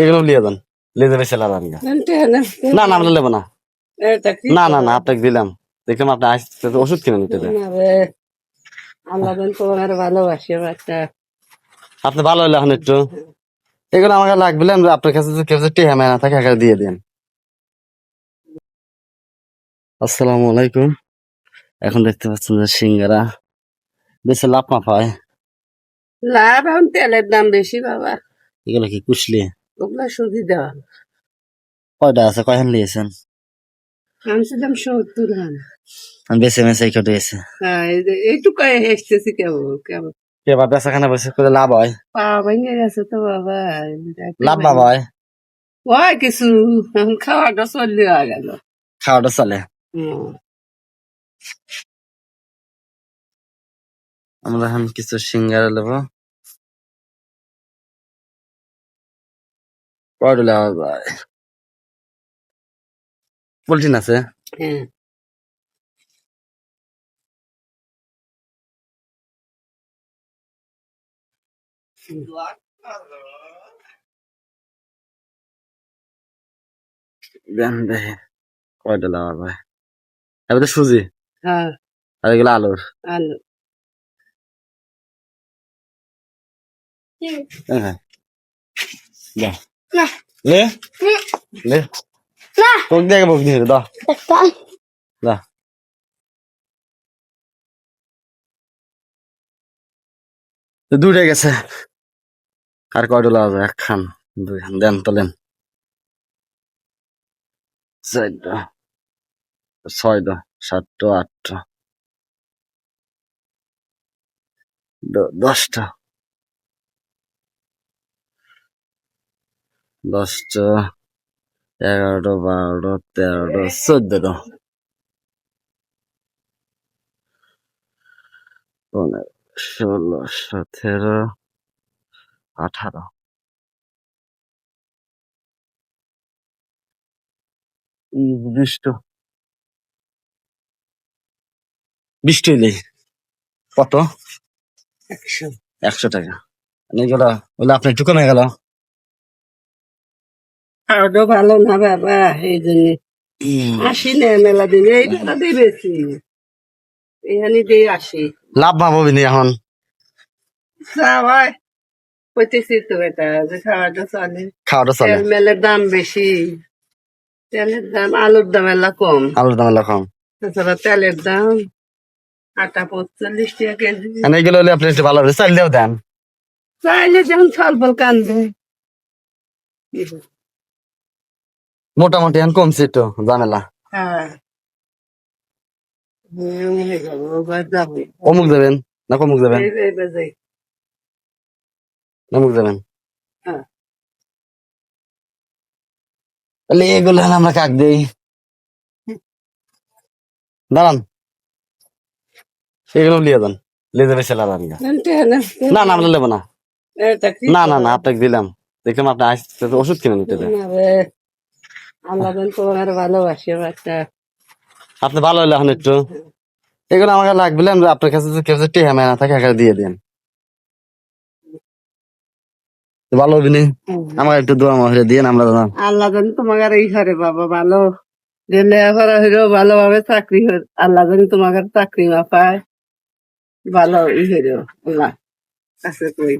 এগুলো লিয়ে যান লিয়ে লাভ আমি। না না আমরা নেব না। না না না আপনাকে দিলাম। দেখলাম আপনি আসতে ওষুধ কিনে নিতে আল্লাহ তোমার ভালোবাসি একটা আপনি ভালো হলে এখন একটু। এগুলো আমাকে লাগবে না, আপনার কাছে কেউ টেহা মেনা থাকে একা দিয়ে দিন। আসসালামু আলাইকুম। এখন দেখতে পাচ্ছেন যে সিঙ্গারা। বেশি লাভ হয় লাভ এখন তেলের দাম বেশি বাবা। এগুলো কি কুশলি? ওগুলো দেওয়া। কয়টা আছে? কয়খান নিয়েছেন আনছিলাম সত্তর হান আমি বেছে কেটে যে এইটুকু এসতেছি কেবল কেবল। এবার বেচাখানা করে লাভ হয়। পা ভেঙে গেছে তো বাবা লাভ বাবা হয়। হয় কিছু এখন খাওয়াটা হয়ে গেল। খাওয়াটা চলে। হুম। আমরা এখন কিছু সিঙ্গারা নেব। কয়টা লাভ যায় পোলট্রিন আছে? হ্যাঁ। কয়টা হয় এবার তো সুজি। হ্যাঁ। আর এগুলো আলুর। আলু। হ্যাঁ। যা। লে লে তোক দিয়ে দাও দা। দূরে গেছে আর কয়টা লাভ হবে এক খান দুই খান। দেন তোলেন। চারটা ছয়টা সাতটা আটটা দ- দশটা দশটা এগারোটা বারোটা তেরোটা চোদ্দটা। পনেরো ষোলো সতেরো আঠারো। বিশটা বিশটা নেই কত? একশো। একশো টাকা। এগুলো বলে আপনার একটু কমে গেল? খাওয়াটা ভালো না বাবা এই জন্য। আসি না মেলা দিন। এই মেলা দিয়ে বেশি। এখানে দিয়ে আসি। লাভ পাবো বিনি এখন? কইতেছি তো এটা যে খাওয়াটা চলে। খাওয়াটা চলে। মেলের দাম বেশি। তেলের দাম আলুর দাম এলা কম। আলুর দাম এলাকা কম। তাছাড়া তেলের দাম আটা পঁচল্লিশ টাকা কেজি। মানে এইগুলো হলে আপনি একটু ভালো দিয়েও দেন। চাইলে যেমন ফল ফল কানবে মোটামুটি এখন কমছে একটু ঝামেলা। হ্যাঁ। অমুক দেবেন না কমুক দেবেন এই যে এবার যাই। অমুক দেবেন হ্যাঁ। তাহলে এগুলো আমরা কাক দেই? দাঁড়ান। এগুলো লিয়ে যান লিয়ে যাবে না, না আমরা নেব না। না না না আপনাকে দিলাম। দেখলাম আপনি ওষুধ কিনে নিতে আল্লাহ তোমার ভালোবাসি একটা আপনি ভালো হলে এখন একটু। এগুলো আমাকে লাগবে আপনার কাছে যদি কেউ টেহা মেনা থাকে দিয়ে দেন। ভালো হবে আমার একটু দোয়া মহরে দিয়ে আমরা জানাম আল্লাহ যেন তোমাকে এই ঘরে বাবা ভালো। যে লেখাপড়া হইল ভালোভাবে চাকরি আল্লাহ যেন তোমাকে চাকরি না পায়। ভালো ই হইল আল্লাহ কাছে কই